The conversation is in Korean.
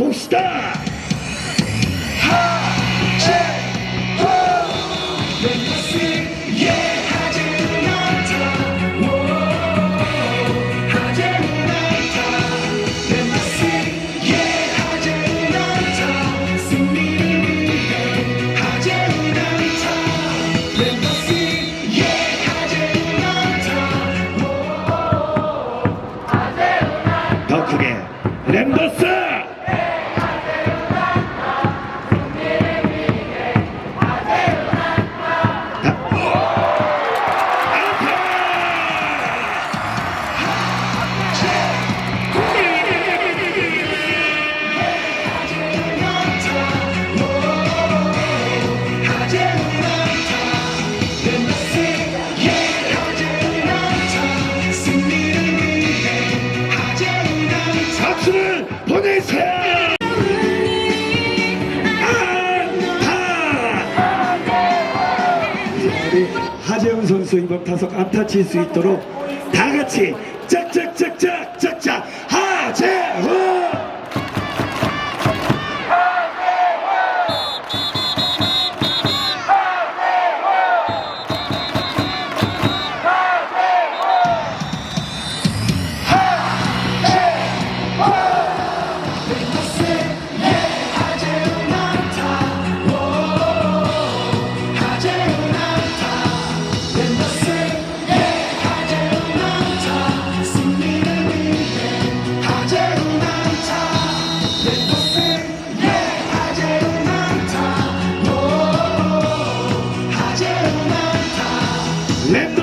pusta! 박수를 보내세요. 하재훈 선수 이번 타석 안타 칠 수 있도록 다 같이 짝짝짝 Me